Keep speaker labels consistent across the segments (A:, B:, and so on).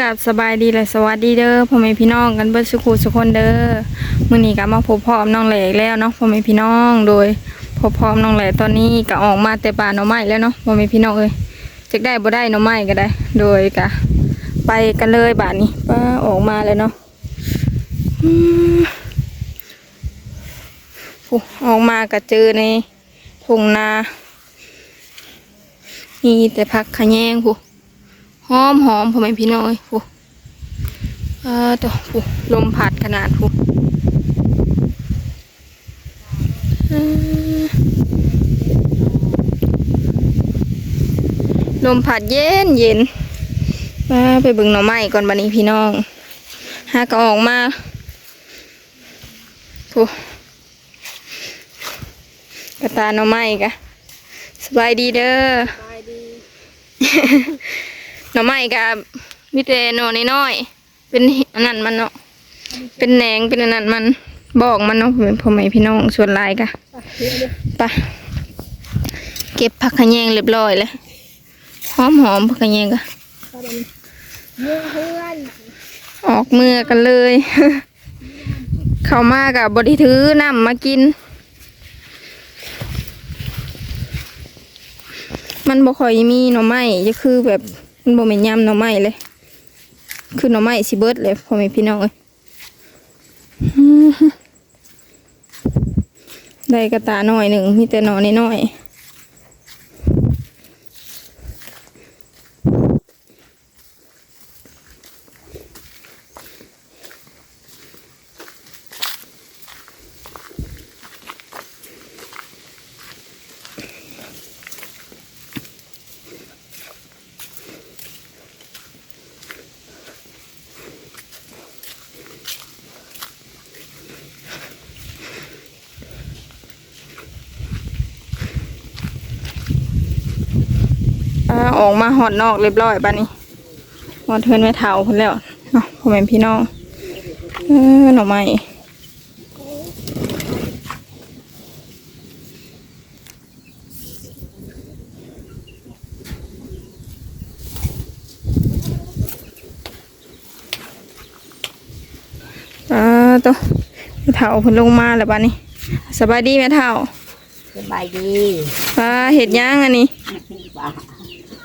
A: กับสบายดีและสวัสดีเด้อพ่อแม่พี่น้องกันเบิดสุขุสุคนเด้อมื้อนี้ก็มาพบพร้อมน้องแหลกแล้วเนาะพ่อแม่พี่น้องโดยพบพร้อมน้องแหลกตอนนี้ก็ออกมาแต่ป่าหน่อไม้แล้วเนาะพ่อแม่พี่น้องเอ้ยจักได้บ่ได้หน่อไม้ก็ได้ โดยก็ไปกันเลยบาดนี้ป้าออกมาแล้วเนาะอืมโอ้ออกมาก็เจอในทุ่งนามีแต่พักขะแยงผู้ หอมหอมพ่อแม่พี่น้อยผู้เออตัวผู้ลมพัดขนาดผู้เอ่อลมพัดเย็นเย็นมาไปเบึงหน่อไม้ก่อนบันนี้พี่น้องหาก็ออกมาผู้กระตาหน่อไม้กะสบายดีเด้อ หน่อไม้กับมิเตโนน้อยๆเป็นอันนั้นมันเนาะเป็นแหนงเป็นอันนั้นมันบอกมันเนาะพ่อแม่พี่น้องส่วนลายกะไปะเก็บผักขะแยงเรียบร้อยเลยหอมหอมผักขะแยงกะออกมือกันเลย เข้ามากับบริถือน้ำมากิน มันบ่ค่อยมีหน่อไม้จะคือแบบ มันบ่แม่นยำหน่อไม้เลย คือหน่อไม้สิเบิดเลยพ่อแม่พี่น้องเอ้ยได้กระตาหน่อยหนึ่งมีแต่หน่อน้อยๆ อ่าออกมาหอดนอกเรียบร้อยบ้านี้หอดเทินไว้เท้าคนแล้วเนาะพ่อแม่พี่น้องเออหน่อไม้อ่าตัวแม่เท้าเพิ่นลงมาแล้วบ้านี้สบายดีแม่เท้า
B: สบายดี
A: ป้าเห็ดย่างอันนี้
B: ป่า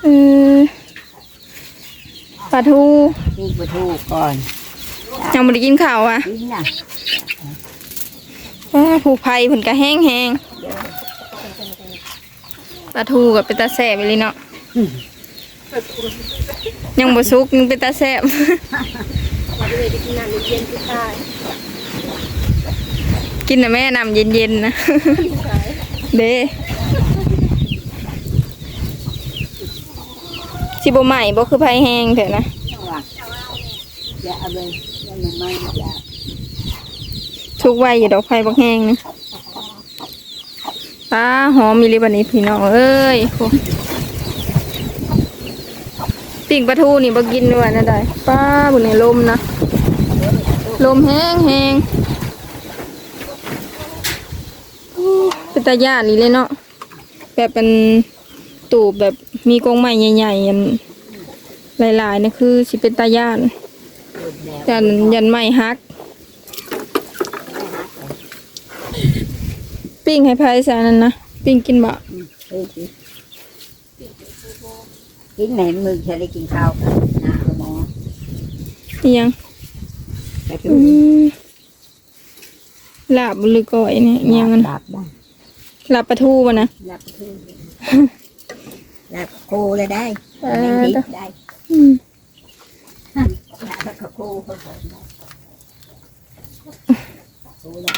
A: เออปลาทู
B: นี่ประทูก่อน
A: ยังไม่ได้กินข้าวอะ
B: นี่นะ
A: ป้าผูไผ่ผลกระแห้งแห้งปลาทูกับเป็นตาแสบไปเลยเนาะยังบ่สุกยังเป็นตาแสบกินนะแม่น้ำเย็นๆนะเด้ สิบ่ใหม่บ่คือไผ่แห้งเถอะนะ
B: อย่าเอาไปอย่าหน่อไม้อย่า
A: ทุกไว้อย่าดอกไฟบักแห้งนะป้าหอมมีริบันนี้พี่น้องเอ้ยปิ่งปลาทูนี่บ่กินด้วยนะได้ป้าบนในลมนะ ลมแห้งแห้งเป็นตาญาตินี่เลยเนาะแบบเป็น ตูบแบบมีกรงไม้ใหญ่ๆอันหลายๆนะคือสิเป็นตาญาติยันยันไม้ฮัก ปิ้งให้พายสานั่นนะปิ้งกินบะ
B: เฮ้ยสิกินแหนมมือฉันได้กินข้าวกันนะเอาหมอ
A: อิหยัง
B: ไปดู
A: อืมลาบหรือก้อยเนี่ยอิหยังมัน
B: ลาบได้
A: ลาบปลาทูป่ะนะ
B: ลาบประทูลาบ โคเลยได้
A: เออ
B: แมงดิบได้
A: อืม
B: ลาบโคเขาบอกได้โคได้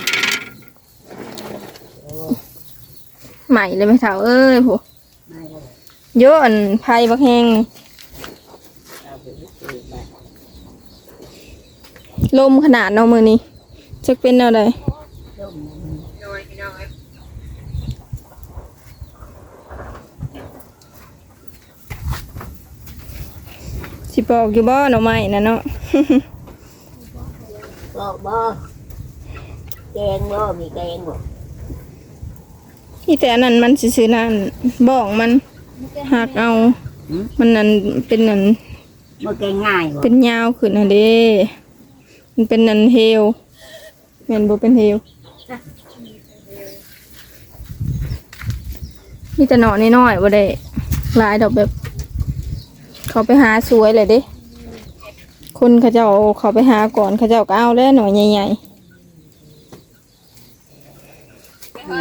A: ใหม่เลยไหมสาวเอ้ยโห
B: ไม่ได้
A: เยอะอันไผ่บักแห้งนี่
B: เอาไปซื้อไป
A: ลมขนาดเนาะมือนี้จะเป็นอะไร
B: ต้มมัน
A: สิปอกอยู่บ่หน่อไม้นะเนาะ
B: บอกบ่แกงบ่มีแกงบ่
A: ที่แต่อันนั้นมันซื้อๆนั่นบอกมันหักเอา มันนั่นเป็นนั่น
C: เมื่อแกง่ายบ่
A: เป็นยาวขึ้นน่ะเด้ มันเป็นนันเฮลแม่นบ่เป็นเฮลมีแต่หนอนน้อยๆบ่ได้หลายดอกแบบ เขาไปหาสวยเลยเด้คนเขาเจ้าเอาเขาไปหาก่อนเขาเจ้าก็เอาแล้วหน่อยใหญ่
C: แม่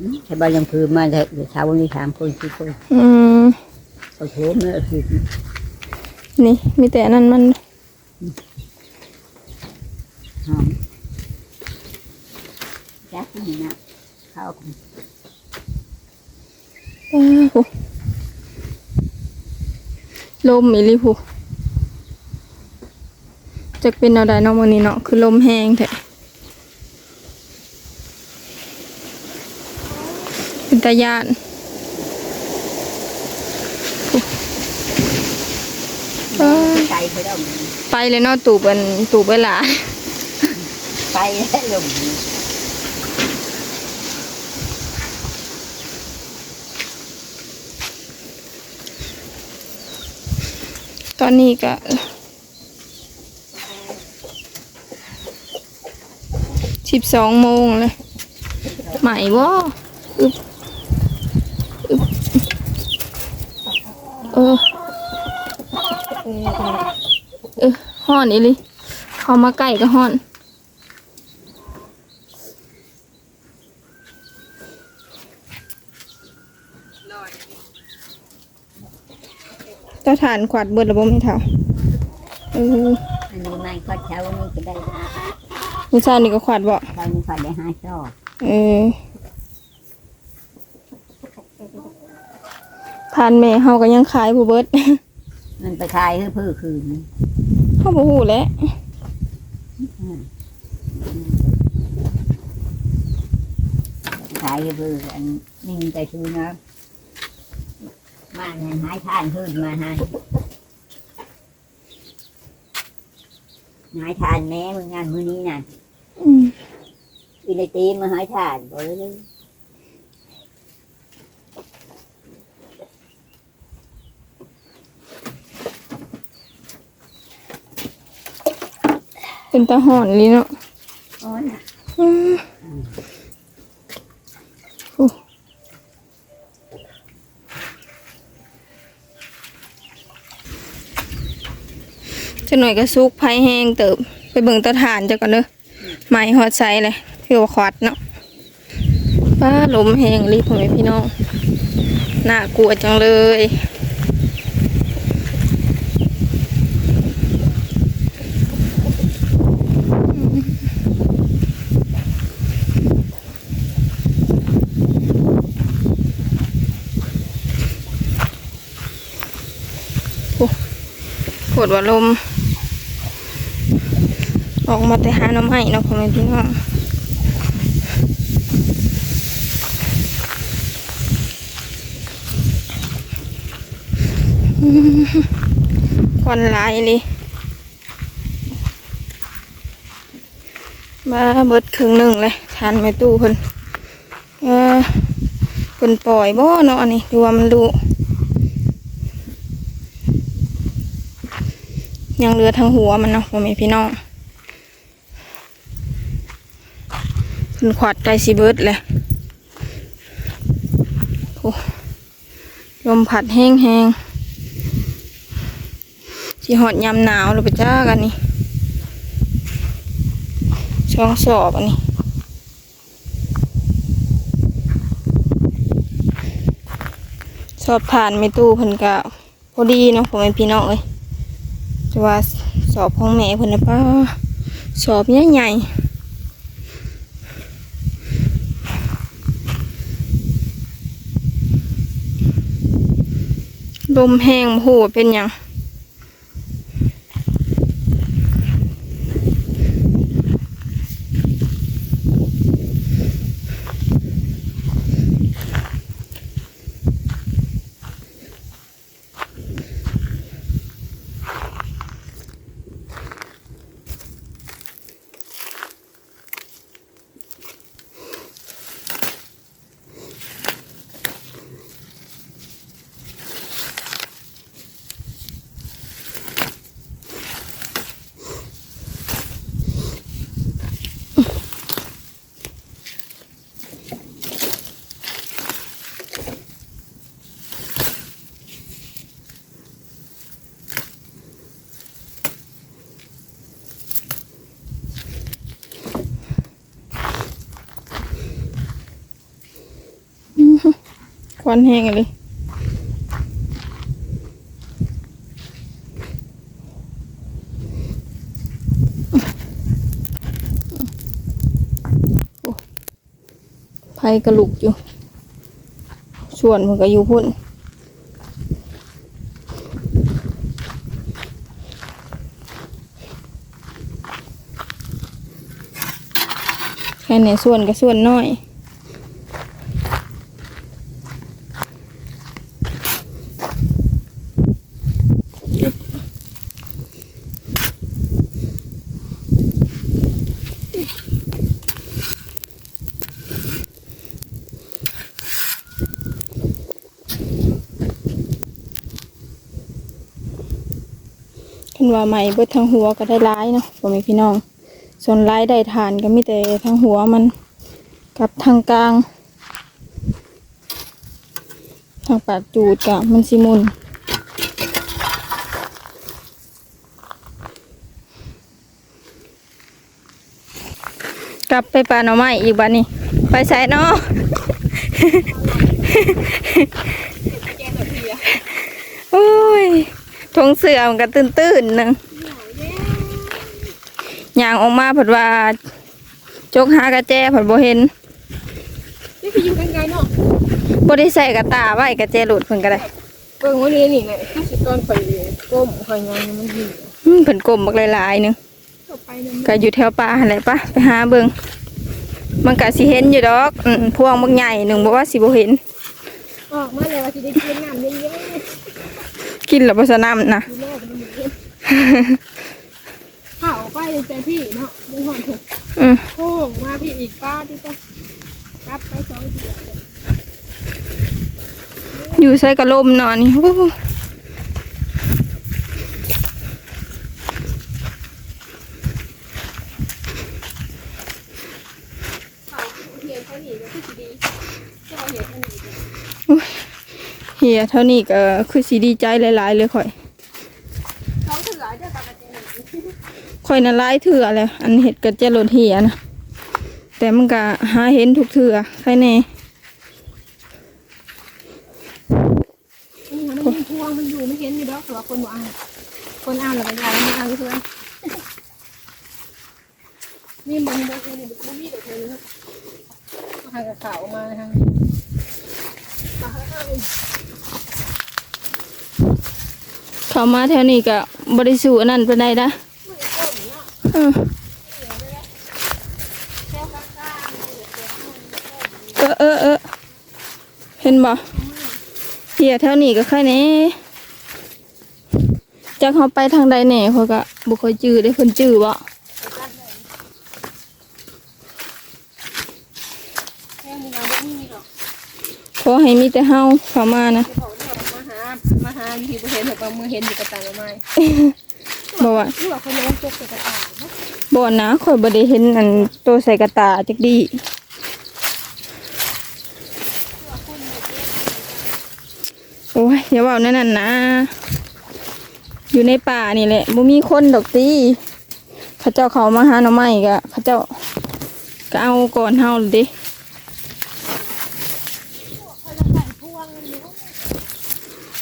C: อืมใช่บ้านยังคือมาเถอะเดี๋ยวเช้าวันนี้ถามคนสี่คน
A: ๆอืม
C: เขาโทรมาคือ
A: นี่มีแต่อันนั้นมัน
C: หอมจักนี่นะข้าวของ
A: อ้าวโห ลมอีหลิพูจะเป็นเอาใดเนาะมื้อนี้เนาะคือลมแห้งแท้เป็นตาย่านโอ้อ้าว
C: ไปเขาได้
A: ไปเลยเนาะตู่เป็นตู่ไปหลา
C: ไปแล้วลง
A: ตอนนี้ก็สิบสองโมงเลยใหม่บ่อึบอึบเออเออห้อนอีลิเขามาใกล้ก็ห้อน เจ้าฐานขวัดเบิดระบบไม่เท่าเออ
C: อันนี้ไม่ก็เช้าวันนี้ก็ได้
A: มือซ่านี่ก็ขวัดบ่
C: เช้านี้ก็ได้ห้าช่อ
A: เออทานแม่เฮาก็ยังขายผู้เบิด
C: มันไปขายเพื่อเพื่อคืน
A: เฮาบ่ฮู้แหล้ว
C: ขายเพื่ออันนี่ใจชูนะ มาเงินหายทานขึ้นมาให้หายทานแม่มึงงานมื้อนี้น่ะ
A: อืม
C: อีเลตีมาหายทานบอกเลย
A: เป็นตาหอนอีหลีเนาะ
C: อ๋อน่ะ
A: อืม จะหน่อยก็ซุกไผ่แห้งเติบ ไปเบิ่งเตาถ่านจ้ะก่อนเด้อไม้หอดไซเลยคือว่าควัดเนาะป้าลมแห้งรีบพ่อแม่พี่น้องน่ากลัวจังเลย วดว่าลม ออกมาแต่หาน้ำให้เนาะพ่อแม่พี่น้องควันลายเลยมาเบิดครึ่งหนึ่งเลยทานไม่ตู้เพิ่นเออเพิ่นปล่อยบ่เนาะอันนี้ดูว่ามันดู ยังเหลือทั้งหัวมันเนาะพ่อแม่พี่น้องเพิ่นขวัดไก่สีเบิร์ดเลยโอ้ลมผัดแห้งแห้งสีหอดยามหนาวเลยไปจ้ากันนี่ช่องสอบอันนี้สอบผ่านไม่ตู้เพิ่นกะพอดีเนาะพ่อแม่พี่น้องเอ้ย จะว่าสอบของแม่เพิ่นนะป้าสอบใหญ่ใหญ่ลมแห้งโหเป็นหยัง วันแห้งเลยไผกระลุกอยู่ ส่วนมันก็อยู่พุ่นแค่ไหนส่วนก็ส่วนน้อย คันว่าใหม่เบิดทั้งหัวก็ได้ร้ายเนาะพ่อแม่พี่น้อง ส่วนร้ายได้ทานก็มีแต่ทั้งหัวมันกับทางกลาง ทางปากจูดกับมันสิมุนกลับไปป่าหน่อไม้อีกบ้านี้ ไปใส่เนาะโอ้ย ทงเสือมันก็ตื่นตื่นๆหนึงย่างออกมาผัดว่าจกหากระแจผัดบ่เห็น
C: นี่คืออยู่ไกลๆเนาะ
A: บ่ได้ใส่กระตาไว้กระแจหลุดเพิ่นก็ได้
C: เบิ่งวันนี้นี่แหละถ้าสิตอนไปก้มคอยงานมันดี
A: อืมเพิ่นกลมบักหลายๆหนึง
C: ต่อไปนั่น
A: ก็อยู่แถวป่าหั่นแหละปะไปหาเบิ่งมันก็สิเห็นอยู่ดอกอืมพวงบักใหญ่หนึงบ่ว่าสิบ่เห็น
C: ออกมาเลยว่าสิได้กินน้ำเยอะ
A: กินแล้วบ่สนำนะ
C: ๆดูแลกันมันเยอะข้าวไปแต่พี่เนาะมึงหอนถูก
A: อืม
C: โค้งมาพี่อีกป้าที่ก็กลับไปสองเดือน
A: อยู่ใส่กระลมนอนนี่โอ้โห
C: ข้าวเฮียเขาหนีก็คือสิดีเจ้าเฮียเขาหนี
A: เฮียเท่านี้ก็คือสิดีใจหลายๆเลยข่อย
C: เขาถือหลายเจ้าตากระเจน
A: ข่อยน่ะหลายเถื่อเลยอันเห็ดกระเจรถเฮียนะแต่มันก็หาเห็นทุกเถื่อใครแน่
C: มันมีพวงมันอยู่ไม่เห็นอยู่ดอกแต่ว่าคนบ่อ่านคนอ่านแล้วก็ยายมันอ่านเพื่อนนี่มันบ่เห็นอยู่บ่มีเดี๋ยวเธอเนะมาหากับข่าวมาทางนี้มาหาเอา
A: เขามาแถวนี้ก็บริสุทธิ์นนั้นเป็นไดนะเออเออเออเห็นบ่เฮียแถวนี้ก็แค่นี้จากเขาไปทางใดแหน่เขาก็บุคอยจื้อได้คนจื้อบ่ขอให้มีแต่เฮาเข้ามานะ
C: จะบอกเนี่ย มาหามาหาอยู่ที่ประเทศแบบว่ามือเห็นอยู่กระต่ายไม้
A: บ่ว่า
C: หรือว่าคนน้องจกกระต่ายเนาะ
A: บ่นะข่อยบ่ได้เห็นอันตัวใส่กระตาจักดีโอ้ยอย่าเว้าแนั่นนั่นนะ อยู่ในป่านี่แหละบ่มีคนดอกตีเขาเจ้าเขามาหาหน่อไม้ก็เขาเจ้าก็เอาก่อนเฮาเลยเดิ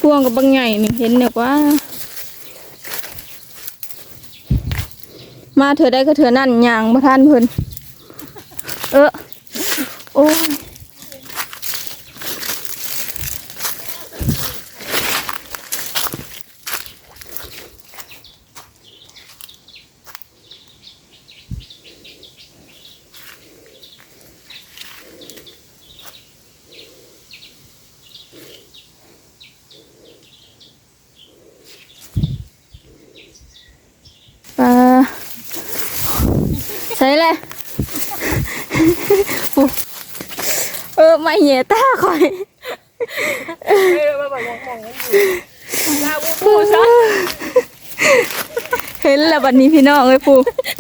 A: พวงกับบางใหญ่นี่เห็นเนี่ยว่า มาเธอได้ก็เธอนั่นยางมาท่านเพิ่นเออโอ้ย ใช่เลยโอ้เออไม่เหยียตาคอย
C: เออมาบอกมองมองอยู่ลาบูบูซะ
A: เห็นแล้วบัดนี้พี่น้องเอ้ยปู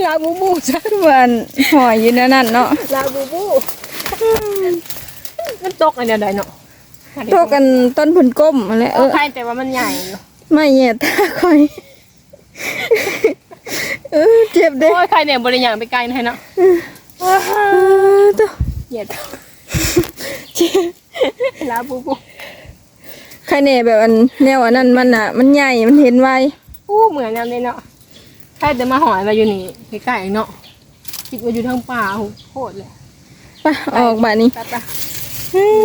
C: ลาบูบูซะ
A: เหมือนหอยอยู่ในนั่นเนาะ
C: ลาบูบูมันตกอันเดียวใดเนาะ
A: โตกันต้นผลก้มอะไร
C: เอ
A: เอ
C: อ
A: อ
C: ใครแต่ว่ามันใหญ่เนาะ
A: ไม่เหยียตาคอย เออเจ็บเด้
C: โอ้ยใครเนี่ยบริยางไปไกลนะเนาะ
A: เออตัว
C: เหยียดลาบูบู
A: ใครแน่แบบอันแนวอันนั้นมันอะ มันใหญ่มันเห็นไว
C: อู้เหมือนกันเลยเนาะใครจะมาหอยมาอยู่นี่ใกล้ๆเนาะคิดว่าอยู่ทางป่าโหโคตรเลย
A: ไปออกบาดนี้
C: ไปไป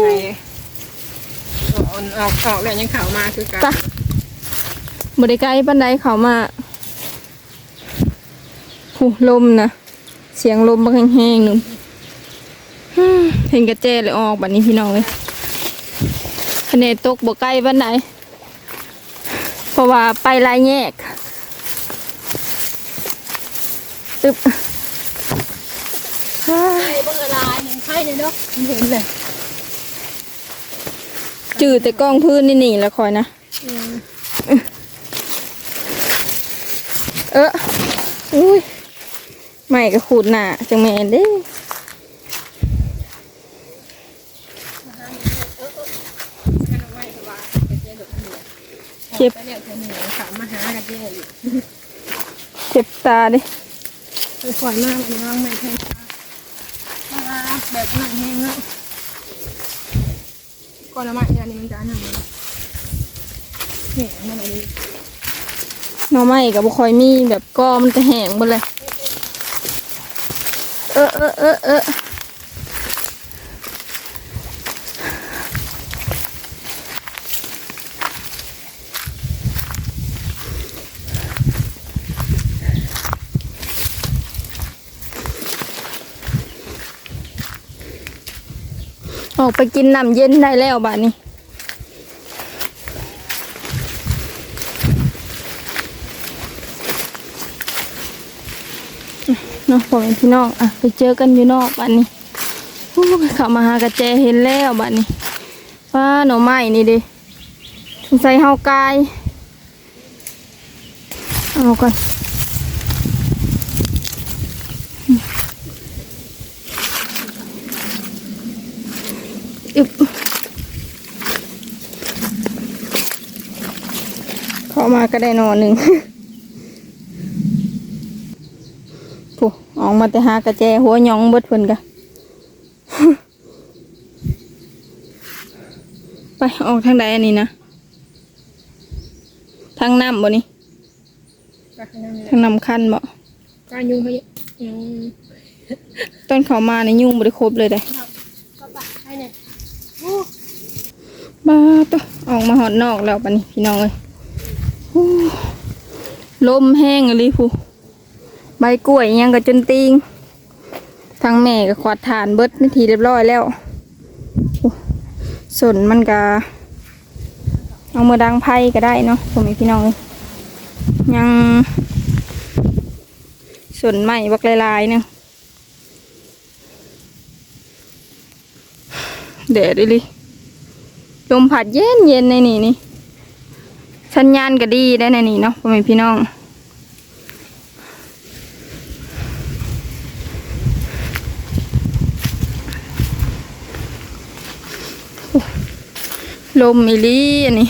C: ไหนออกออกออกแล้วยังเข่ามาคือกัน
A: ไปบริไกลปันไดเขามาผู้ ลมนะ เสียงลมบักแห้งๆหนึ่งฮึ่มเห็นกระเจเลยออกบัดนี้พี่น้องเลยคะแนนตกบ่ใกล้ปันไดเพราะว่าไปหลายแยกตึบฮ่า
C: ไข่บังเอิญลายหนึ่งไข่เลยเนาะเห็นเลย
A: จืดแต่กล้องพื้นนี่นี่ละคอยนะ เอออุ้ย ใหม่ก็ขูดหนาจังแมนเด้เจ็บ
C: ไปเรียกเธอหนึ่งขามาหากันเจ๊อยู่
A: เจ็บตาเด้
C: ไปขวัญมากมันว่างไม่แทนตามาแบบหนังแห้งแล้วก่อนละมาอันนี้มันจะหนังเนี่ยมันอะไร
A: หน่อไม้กับบุคอยมีแบบก้อมันจะแห้งหมดเลยเออเออเออเออออกไปกินน้ำเย็นได้แล้วบ้านี้ เนาะพ่อแม่พี่น้องอะไปเจอกันอยู่นอกบ้านนี้เข้ามาหากระแจเห็นแล้วบ้านนี้ว้าหน่อไม้นี่ดิสงสัยเฮากายเอาก่อนอึบเข้ามาก็ได้นอนหนึ่ง ออกมาแต่หากระแจหัวหยองเบิดเพิ่นกะไปออกทางใดอันนี้นะทางน้ำบ่นี่
C: ก็ขนาดนี้
A: ทางน้ำคันบ่
C: การยุ่งเขาเยอะอืม
A: ต้นเขามาในยุ่งบ่ได้ครบเลยเด้
C: ก็ปะให้เนี่ย
A: บ้าตัวออกมาหอดนอกแล้วปะนี่พี่น้องเอ้ยฮู้ลมแห้งเลยผู้ ใบกล้วยยังก็จนติงทางแม่ก็ขวาดฐานเบิดนาทีเรียบร้อยแล้วส่วนมันก็เอามือดังไพ่ก็ได้เนาะผมพี่น้องยังส่วนใหม่บักลายๆหนึงเดดดิลิลมพัดเย็นเย็นในนี่นี่สัญญาณก็ดีได้ในนี่เนาะพ่อแม่พี่น้อง ลมอีหลีอันนี้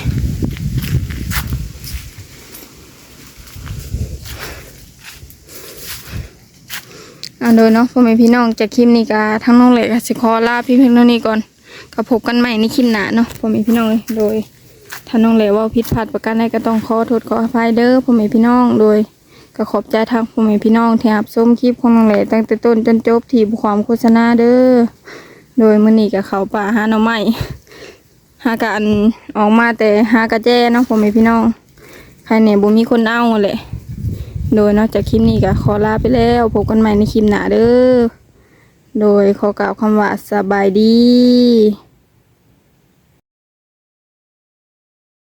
A: อ่าโดยเนาะพ่อแม่พี่น้องจากคลิปนี้ก็ทั้งน้องเล็กสิขอลาพี่เพียงเท่านี้ก่อนก็พบกันใหม่ในคลิปหน้าเนาะพ่อแม่พี่น้องเลยโดยถ้าน้องเหลวว่าผิดพลาดประการใดก็ต้องขอโทษขออภัยเด้อพ่อแม่พี่น้องโดยก็ขอบใจทางพ่อแม่พี่น้องที่รับชมคลิปของน้องเหลวตั้งแต่ต้นจนจบที่บุความโฆษณาเด้อโดยมื้อนี้ก็เขาป่าหาหน่อไม้ หากันออกมาแต่หากระแจเนาะพ่อแม่พี่น้องใครเนี่ยบุมีคนเอาแหละโดยนอกจากคลิปนี้ก็ขอลาไปแล้วพบกันใหม่ในคลิปหน้าเด้อโดยขอกล่าวคำว่าสบายดี